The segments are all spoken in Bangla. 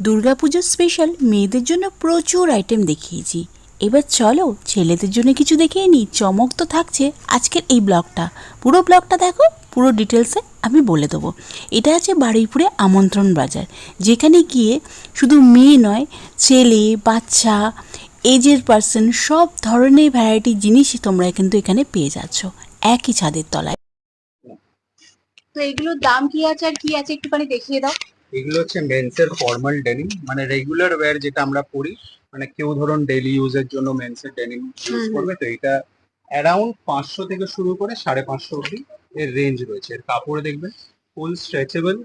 দুর্গাপুজোর স্পেশাল মেয়েদের জন্য প্রচুর আইটেম দেখিয়েছি। এবার চলো ছেলেদের জন্য কিছু দেখিয়ে নিই। চমক তো থাকছে আজকের এই ব্লগটা। পুরো ব্লগটা দেখো, পুরো ডিটেলসে আমি বলে দেবো। এটা আছে বারুইপুরে আমন্ত্রণ বাজার, যেখানে গিয়ে শুধু মেয়ে নয়, ছেলে, বাচ্চা এজের পার্সন সব ধরনের ভ্যারাইটি জিনিসই তোমরা কিন্তু এখানে পেয়ে যাচ্ছ। একই ছাদের তলায়। তো এগুলোর দাম কি আছে আর কি আছে একটুখানি দেখিয়ে দাও। এগুলো হচ্ছে মেন্সের ফর্মাল ডেনিম মানে রেগুলার ওয়্যার যেটা আমরা পরি মানে কেউ ধরুন ডেইলি ইউজের জন্য মেন্সের ডেনিম ইউজ। করবে তো এটা অ্যারাউন্ড পাঁচশো থেকে শুরু করে সাড়ে পাঁচশো অব্দি এর রেঞ্জ রয়েছে। এর কাপড় দেখবেন ফুল স্ট্রেচেবল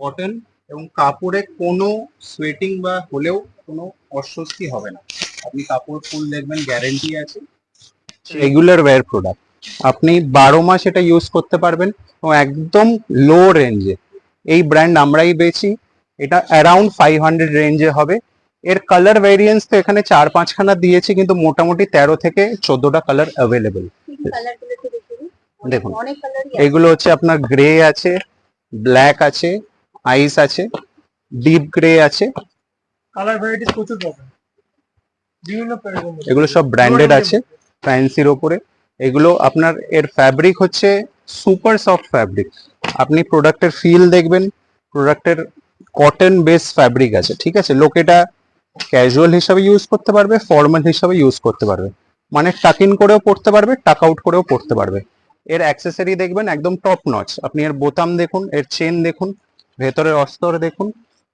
কটন এবং কাপড়ে কোনো সোয়েটিং বা হলেও কোনো অস্বস্তি হবে না। আপনি কাপড় ফুল দেখবেন গ্যারেন্টি আছে। রেগুলার ওয়্যার প্রোডাক্ট আপনি বারো মাস এটা ইউজ করতে পারবেন এবং একদম লো রেঞ্জে এই ব্র্যান্ড আমরাই বেচি। এটা অ্যারাউন্ড ফাইভ হান্ড্রেড রেঞ্জে হবে। এর কালার ভেরিয়েন্স তো এখানে চার পাঁচখানা দিয়েছি কিন্তু মোটামুটি তেরো থেকে চোদ্দটা কালার অ্যাভেলেবেল দেখুন? এগুলো হচ্ছে আপনার গ্রে আছে ব্ল্যাক আছে আইস আছে ডিপ গ্রে আছে। কালার ভ্যারাইটিস প্রচুর পাবেন। বিভিন্ন এগুলো সব ব্র্যান্ডেড আছে ফ্যান্সির ওপরে। এগুলো আপনার এর ফ্যাব্রিক হচ্ছে সুপার সফট ফ্যাব্রিক আপনি প্রোডাক্টের ফিল দেখবেন প্রোডাক্টের কটন বেস ফ্যাব্রিক আছে, ঠিক আছে? লোক এটা ক্যাজুয়াল হিসাবে ইউজ করতে পারবে ফর্মাল হিসাবে ইউজ করতে পারবে। মানে টাক ইন করেও পড়তে পারবে টাক আউট করেও পড়তে পারবে। এর অ্যাক্সেসরি দেখবেন একদম টপ নচ আপনি এর বোতাম দেখুন, এর চেন দেখুন, ভেতরের অস্তর দেখুন,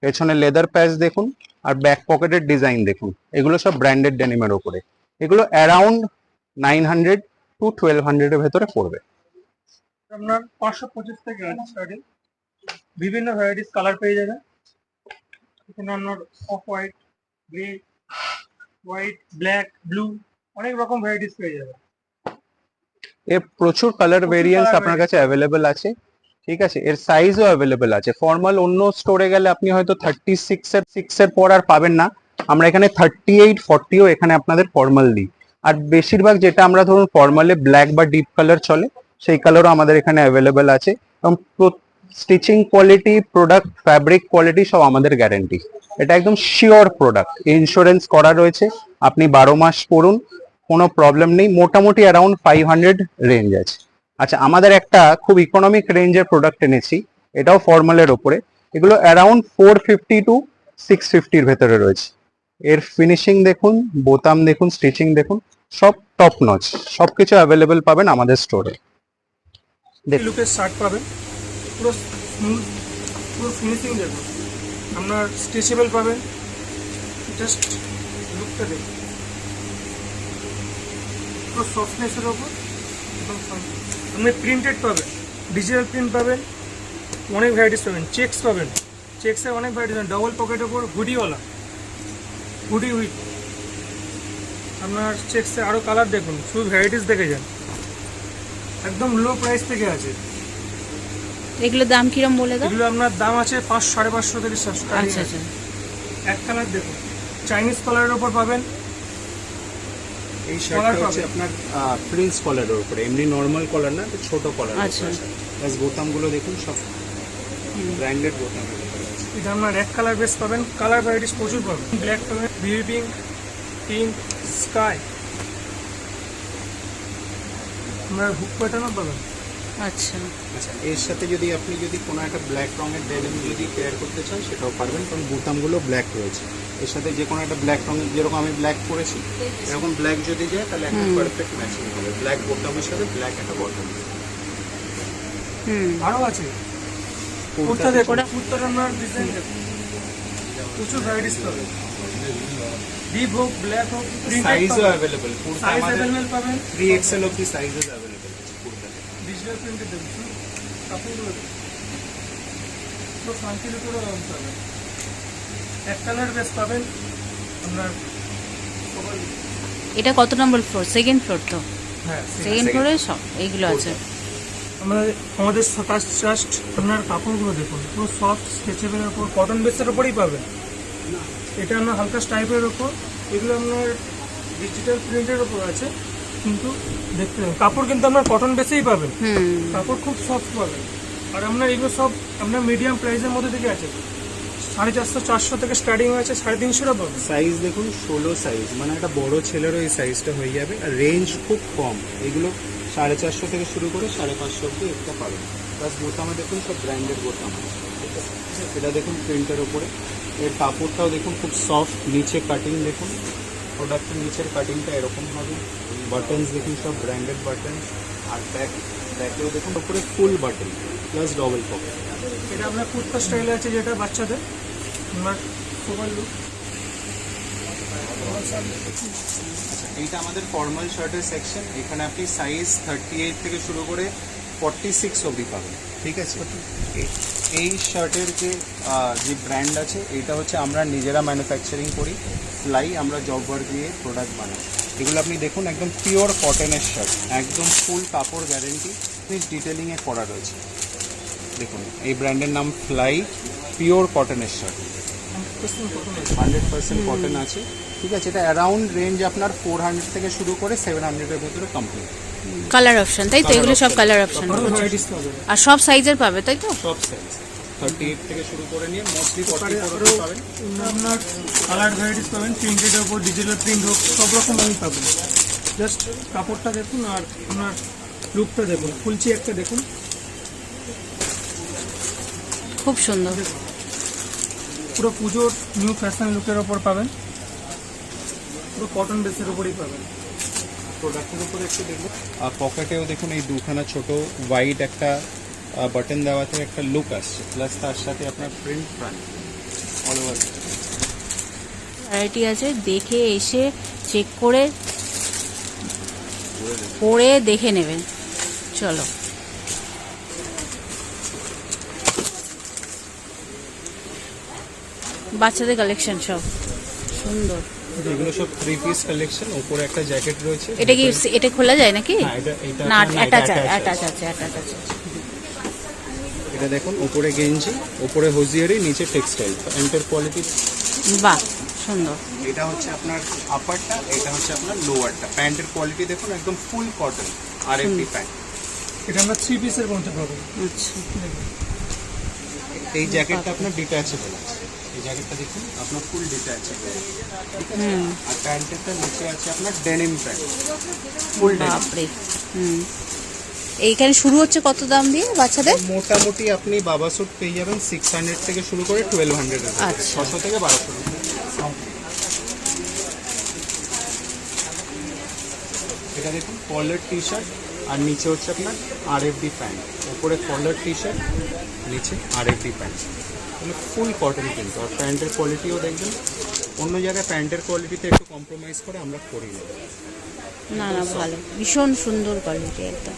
পেছনে লেদার প্যাচ দেখুন, আর ব্যাক পকেটের ডিজাইন দেখুন। এগুলো সব ব্র্যান্ডেড ডেনিমের ওপরে এগুলো around nine hundred to twelve হান্ড্রেডের ভেতরে পড়বে। আপনার পাঁচশো পঁচিশ থেকে আছে স্টার্টিং বিভিন্ন ভ্যারাইটিস কালার পেয়ে যাবেন। এখানে আপনার off white grey white black blue অনেক রকম ভ্যারাইটিস পেয়ে যাবেন। এর প্রচুর কালার ভেরিয়েন্স আপনার কাছে অ্যাভেলেবেল আছে। ঠিক আছে এর সাইজও অ্যাভেলেবেল আছে। ফর্মাল অন্য স্টোরে গেলে আপনি হয়তো থার্টি সিক্স এর সিক্স এর পর আর পাবেন না। আমরা এখানে থার্টি এইট ফর্টিও এখানে আপনাদের ফর্মাল দিই। আর বেশিরভাগ যেটা আমরা ধরুন ফর্মালে ব্ল্যাক বা ডিপ কালার চলে সেই কালারও আমাদের এখানে অ্যাভেলেবেল আছে এবং stitching quality product fabric quality সব আমাদের গ্যারেন্টি এটা একদম শিওর প্রোডাক্ট ইন্স্যুরেন্স করা রয়েছে। আপনি বারো মাস পড়ুন, কোনো প্রবলেম নেই। মোটামুটি অ্যারাউন্ড ফাইভ হান্ড্রেড রেঞ্জ আছে। আচ্ছা আমাদের একটা খুব ইকোনমিক রেঞ্জের প্রোডাক্ট এনেছি। এটাও ফর্মালের ওপরে এগুলো around four fifty to six ফিফটির ভেতরে রয়েছে। এর ফিনিশিং দেখুন, বোতাম দেখুন স্টিচিং দেখুন, সব টপ নচ সব কিছু অ্যাভেলেবেল পাবেন আমাদের স্টোরে। লুকের শার্ট পাবেন। পুরো পুরো আপনার স্ট্রেচেবল পাবেন। জাস্ট লুকটা দেখুন পুরো ওপর আপনি প্রিন্টেড পাবেন। ডিজিটাল প্রিন্ট পাবেন। অনেক ভ্যারাইটিস পাবেন। চেকস পাবেন। চেকসের অনেক ভ্যারাইটিস পাবেন ডবল পকেটের ওপর হুডিওয়ালা হুডি উইথ আপনার চেকসে আরও কালার দেখুন। শুধু ভ্যারাইটিস দেখে যান। একদম লো প্রাইস থেকে আছে। এগুলোর দাম কিরম বলে দাও? এগুলো আপনার দাম আছে পাঁচ সাড়ে পাঁচশো থেকে starting আচ্ছা আচ্ছা। এক কালার দেখুন। চাইনিজ কালারের ওপর পাবেন। এই শার্টটা হচ্ছে আপনার প্রিন্স কলারের উপরে। এমনি নর্মাল কলার না তো ছোট কলার আচ্ছা। প্লাস বোতামগুলো দেখুন সব ব্র্যান্ডেড বোতাম এটা আপনার এক কালার বেস পাবেন। কালার ভ্যারাইটিস প্রচুর পাবেন। ব্ল্যাক পাবেন বিবি পিঙ্ক পিঙ্ক স্কাই আপনার হুক প্যাটার্নও পাবেন। আচ্ছা। আচ্ছা এর সাথে যদি আপনি যদি কোনো একটা ব্ল্যাক রঙের ডেনিম যদি পেয়ার করতে চান সেটাও পারবেন কারণ বোতামগুলো ব্ল্যাক রয়েছে। এর সাথে যে কোনো একটা ব্ল্যাক রঙের যেরকম আমি ব্ল্যাক করেছি এরকম ব্ল্যাক যদি যায় তাহলে একটা পারফেক্ট ম্যাচিং হবে। ব্ল্যাক বোতামের সাথে ব্ল্যাক একটা বটম হুম। আরও আছে। কুর্তা দেখুন কুর্তার আপনার ডিজাইন দেখুন। প্রচুর ভ্যারাইটিস পাবেন। ডিপ হোক ব্ল্যাক হোক সাইজও অ্যাভেলেবল কুর্তা সাইজ অ্যাভেলেবেল পাবেন থ্রি এক্সেল অব্দি সাইজেস অ্যাভেলেবল আছে কুর্তাতে ডিজিটাল প্রিন্টের দেখুন কাপড়গুলো দেখুন পুরো শান্তির উপরে রং পাবেন এক কালার বেস পাবেন আপনার এটা কত নম্বর ফ্লোর সেকেন্ড ফ্লোর তো? হ্যাঁ সেকেন্ড ফ্লোরে সব এইগুলো আছে। আমরা আমাদের সাতাশ জাস্ট আপনার কাপড়গুলো দেখুন পুরো সফট স্ট্রেচেবলের উপর কটন বেসের ওপরেই পাবেন। এটা আপনার হালকা স্টাইপের ওপর এগুলো আপনার ডিজিটাল প্রিন্টের ওপর আছে কিন্তু দেখতে কাপড় কিন্তু আপনার কটন বেসেই পাবেন। হুম। কাপড় খুব সফট পাবেন। আর আপনার এগুলো সব আপনার মিডিয়াম প্রাইসের মধ্যে থেকে আছে। সাড়ে চারশো চারশো থেকে স্টার্টিং আছে সাড়ে তিনশোটা পাবেন। সাইজ দেখুন ষোলো সাইজ মানে একটা বড় ছেলেরও এই সাইজটা হয়ে যাবে। আর রেঞ্জ খুব কম। এগুলো সাড়ে চারশো থেকে শুরু করে সাড়ে পাঁচশো অব্দি একটা পাবেন। প্লাস বোতামে দেখুন সব ব্র্যান্ডেড বোতাম আছে। ঠিক আছে? এটা দেখুন প্রিন্টের ওপরে এর কাপড়টাও দেখুন খুব সফট নিচে কাটিং দেখুন। প্রোডাক্টের নিচের কাটিংটা এরকম হবে। বাটনস দেখুন সব ব্র্যান্ডেড বাটন আর ব্যাক ব্যাকেও দেখুন ওপরে full button plus double pocket এটা আপনার কুর্তা স্টাইলে আছে যেটা বাচ্চাদের? এইটা আমাদের ফর্মাল শার্টের সেকশন এখানে আপনি সাইজ থার্টি এইট থেকে শুরু করে ফর্টি সিক্স অবধি পাবেন। ঠিক আছে? এই শার্টের যে যে ব্র্যান্ড আছে, এটা হচ্ছে আমরা নিজেরা ম্যানুফ্যাকচারিং করি। ফ্লাই আমরা জববার দিয়ে প্রোডাক্ট বানাই। এগুলো আপনি দেখুন, একদম পিওর কটনের শার্ট একদম ফুল কাপড় গ্যারেন্টি প্লিজ ডিটেলিংয়ে করা রয়েছে। দেখুন, এই ব্র্যান্ডের নাম ফ্লাই পিওর কটনের শার্ট হান্ড্রেড পার্সেন্ট কটন আছে। ঠিক আছে, এটা অ্যারাউন্ড রেঞ্জ আপনার ফোর হান্ড্রেড থেকে শুরু করে সেভেন হান্ড্রেডের ভেতরে কমপ্লিট কালার অপশন তাই তো? এগুলো সব কালার অপশন ভ্যারাইটিস পাবেন আর সব সাইজের পাবে তাই তো? সব সাইজ থেকে শুরু করে নিয়ে মোস্টলি ফর্টি আরও ফোর পাবেন। আপনার কালার ভ্যারাইটিস পাবেন প্রিন্টের ডিজিটাল প্রিন্ট হোক সব রকম আমি পাবেন। জাস্ট কাপড়টা দেখুন আর আপনার লুকটা দেখুন। ফুলচি একটা দেখুন। খুব সুন্দর। পুরো পুজোর নিউ ফ্যাশন লুকের ওপর পাবেন। পুরো কটন বেসের ওপরই পাবেন। প্রোডাক্টের উপরে একটু দেখুন আর পকেটেও দেখুন এই দুখানা ছোট হোয়াইট একটা বাটন দেওয়াতে একটা লুক আসছে। প্লাস তার সাথে আপনার print front all over variety আছে দেখে এসে চেক করে পরে দেখে নেবেন। চলো। বাচ্চাদের কালেকশন সব। সুন্দর। এগুলো সব থ্রি পিস কালেকশন উপরে একটা জ্যাকেট রয়েছে। এটা কি এটা খোলা যায় নাকি? হ্যাঁ, এটা- এটা না অ্যাটাচ অ্যাটাচ আছে। অ্যাটাচ আছে এটা দেখুন উপরে গেঞ্জি উপরে হোজিয়ারি নিচে টেক্সটাইল প্যান্টের কোয়ালিটি বাহ সুন্দর। এটা হচ্ছে আপনার আপারটা এটা হচ্ছে আপনার লোয়ারটা প্যান্টের কোয়ালিটি দেখুন একদম ফুল কটন আর এমনি প্যান্ট এটা আমরা থ্রি পিসের মধ্যে পাবেন আচ্ছা। এই জ্যাকেটটা আপনার ডিট্যাচেবল আছে। এই জ্যাকেটটা দেখুন আপনার ফুল ডিট্যাচেবল ঠিক আছে? হুম। আর প্যান্টেরটা নিচে আছে আপনার ডেনিম প্যান্ট ফুল বাপরে। হুম। এইখানে শুরু হচ্ছে কত দাম দিয়ে বাচ্চাদের? মোটামুটি আপনি বাবা স্যুট পেয়ে যাবেন সিক্স হান্ড্রেড থেকে শুরু করে টুয়েলভ হান্ড্রেড আচ্ছা। ছশো থেকে বারোশো। এটা দেখুন কলার টি শার্ট আর নিচে হচ্ছে আপনার আর এফ ডি প্যান্ট উপরে কলার টি শার্ট নিচে আর এফ ডি প্যান্ট মানে ফুল কটন কিন্তু আর প্যান্টের কোয়ালিটিও দেখবেন। অন্য জায়গায় প্যান্টের কোয়ালিটিতে একটু কম্প্রোমাইজ করে আমরা করি না। না না ভালো। ভীষণ সুন্দর কোয়ালিটি একদম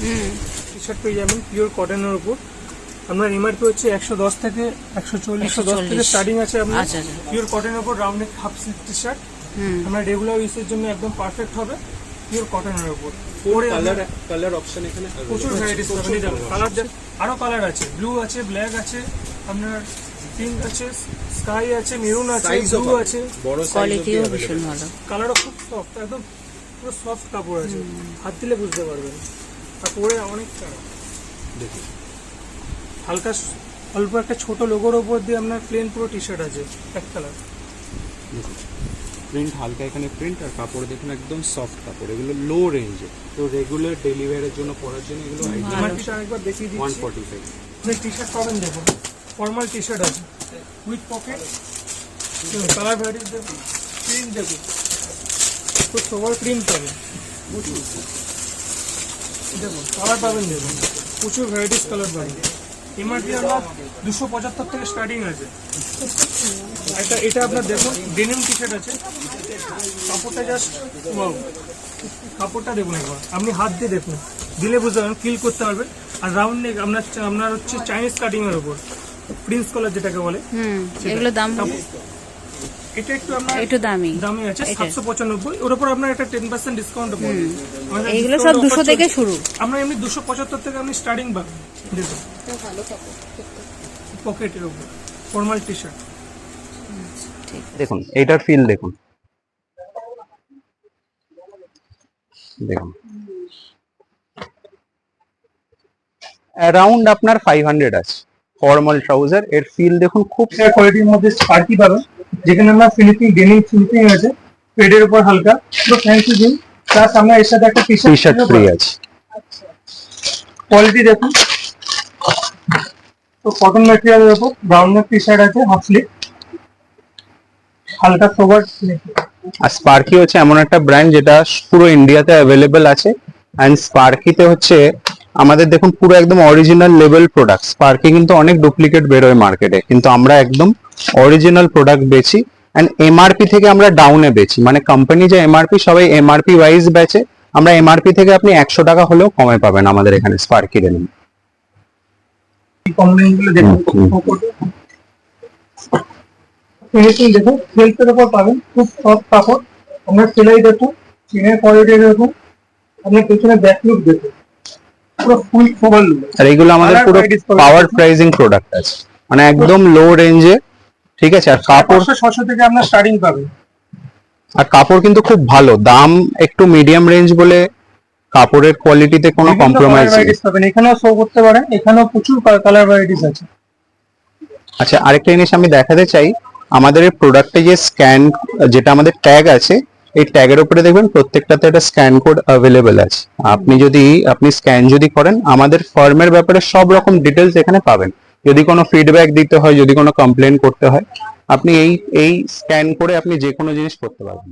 হুম। টি শার্ট পেয়ে যাবেন পিওর কটনের উপর। আপনার এমআরপি হচ্ছে একশো দশ থেকে একশো চল্লিশ। দশ থেকে স্টার্টিং আছে আপনার। পিওর কটনের উপর round neck half T shirt হুম। আপনার রেগুলার ইউজের জন্য একদম পারফেক্ট হবে পিওর কটনের উপর। পরে কালার কালার অপশন এখানে প্রচুর। ভ্যারাইটিস কালার আরও কালার আছে। ব্লু আছে ব্ল্যাক আছে আপনার পিঙ্ক আছে স্কাই আছে মেরুন আছে ব্লু আছে। বড় কোয়ালিটিও ভীষণ ভালো। কালারও খুব সফট একদম পুরো সফট কাপড় আছে। হাত দিলে বুঝতে পারবেন। আর পরে অনেক। দেখুন হালকা অল্প একটা ছোট লোগোর ওপর দিয়ে আপনার প্লেন পুরো টি শার্ট আছে এক কালার প্রিন্ট হালকা এখানে প্রিন্ট আর কাপড় দেখুন একদম সফট কাপড় এগুলো লো রেঞ্জে তো রেগুলার ডেলিভারির জন্য পরার জন্য এগুলো এমআরপিটা আরেকবার দেখিয়ে ওয়ান দিচ্ছি। ফর্টি ফাইভ আপনি টি শার্ট পাবেন দেখুন ফর্মাল টি শার্ট আছে উইথ পকেট কালার ভ্যারাইটিস দেখুন প্রিন্ট দেখুন। তো সবার প্রিন্ট পাবেন। দেখুন কালার পাবেন দেখুন প্রচুর ভ্যারাইটিস কালার পাবেন। এমআরপি দুশো পঁচাত্তর থেকে স্টার্টিং আছে। একটা এটা আপনার দেখুন ডেনিম টি শার্ট আছে। কাপড়টা জাস্ট কাপড়টা দেখুন একবার। আপনি হাত দিয়ে দেখুন। দিলে বুঝতে পারবেন ফিল করতে পারবেন। আর রাউন্ড নেক আপনার আপনার হচ্ছে চাইনিজ কাটিং এর উপর। প্রিন্স কলার যেটাকে বলে। হুম এগুলো দাম এটা একটু আপনার একটু দামি। দামি আছে এটা। সাতশো পঁচানব্বই। ওর উপর আপনার একটা টেন পার্সেন্ট ডিসকাউন্ট পড়বে। সব থেকে শুরু। আমরা এমনি দুশো পঁচাত্তর থেকে আপনি স্টার্টিং পাবেন। দেখুন। পকেটের উপর ফর্মাল টি শার্ট দেখুন এইটার ফিল দেখুন। দেখুন। অ্যারাউন্ড আপনার ফাইভ হান্ড্রেড আছে ফর্মাল ট্রাউজার এর ফিল দেখুন খুব কোয়ালিটির মধ্যে স্পার্কি পাবেন। যেখানে আমরা ফিনিশিং ডেনিম ফিনিশিং আছে পেডের উপর হালকা পুরো ফ্যান্সি জিন প্লাস আমরা এর সাথে একটা টি টি শার্ট ফ্রি আছে। কোয়ালিটি দেখুন। তো কটন ম্যাটেরিয়ালের উপর ব্রাউন টি শার্ট আছে হাফ স্লিভ হালকা সোবার আর স্পার্কি হচ্ছে এমন একটা ব্র্যান্ড যেটা পুরো ইন্ডিয়াতে অ্যাভেলেবেল আছে। অ্যান্ড স্পার্কিতে হচ্ছে, আমাদের দেখুন পুরো একদম অরিজিনাল লেভেল প্রোডাক্ট স্পার্কি কিন্তু অনেক ডুপ্লিকেট বেরোয় মার্কেটে কিন্তু আমরা একদম অরিজিনাল প্রোডাক্ট বেচি। অ্যান্ড এমআরপি থেকে আমরা ডাউনে বেচি। মানে কোম্পানি যে এমআরপি সবাই এমআরপি ওয়াইজ বেচে। আমরা এমআরপি থেকে আপনি একশো টাকা হলেও কমে পাবেন আমাদের এখানে স্পার্কি ডেনিম কম্বিনেশনগুলো দেখুন হুম, ফিনিশিং দেখুন সেলফের উপর পাবেন খুব সফট কাপড়। আমরা সেলাই দেখুন চিনের কোয়ালিটি দেখুন আপনার পেছনে ব্যাক লুক দেখুন। পুরো ফুল লুক আর আমাদের পুরো। পাওয়ার প্রাইজিং প্রোডাক্ট আছে। মানে একদম লো রেঞ্জে ঠিক আছে? আর কাপড় ছশো থেকে আপনার স্টার্টিং পাবেন। আর কাপড় কিন্তু খুব ভালো। দাম একটু মিডিয়াম রেঞ্জ বলে কাপড়ের কোয়ালিটিতে কোনো কম্প্রোমাইজ নেই। এখানেও শো করতে পারেন। এখানেও প্রচুর কালার ভ্যারাইটিস আছে। আচ্ছা আরেকটা জিনিস আমি দেখাতে চাই। আমাদের এই প্রোডাক্টে যে স্ক্যান যেটা আমাদের ট্যাগ আছে এই ট্যাগের উপরে দেখবেন প্রত্যেকটাতে একটা স্ক্যান কোড অ্যাভেলেবেল আছে। আপনি যদি আপনি স্ক্যান যদি করেন আমাদের ফার্মের ব্যাপারে সব রকম ডিটেলস এখানে পাবেন। যদি কোনো ফিডব্যাক দিতে হয় যদি কোনো কমপ্লেন করতে হয় আপনি এই এই স্ক্যান করে আপনি যে কোনো জিনিস করতে পারবেন।